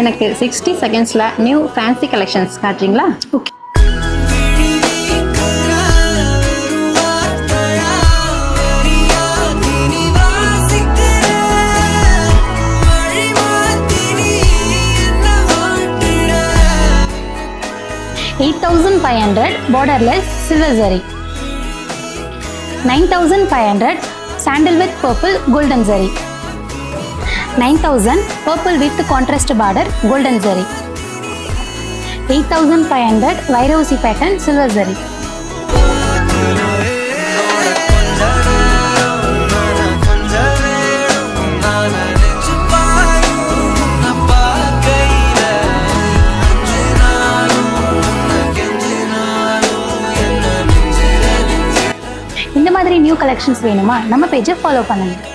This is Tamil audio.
எனக்கு சிக்ஸ்டி செகண்ட்ஸில் new fancy collections காட்டுறீங்களா? Okay eight thousand five hundred borderless silver zari nine thousand five hundred sandal with purple golden zari nine thousand purple with contrast border golden zari eight thousand five hundred வைரோசி pattern silver zari இந்த மாதிரி நியூ கலெக்ஷன்ஸ் வேணுமா? நம்ம பேஜை ஃபாலோ பண்ணுங்கள்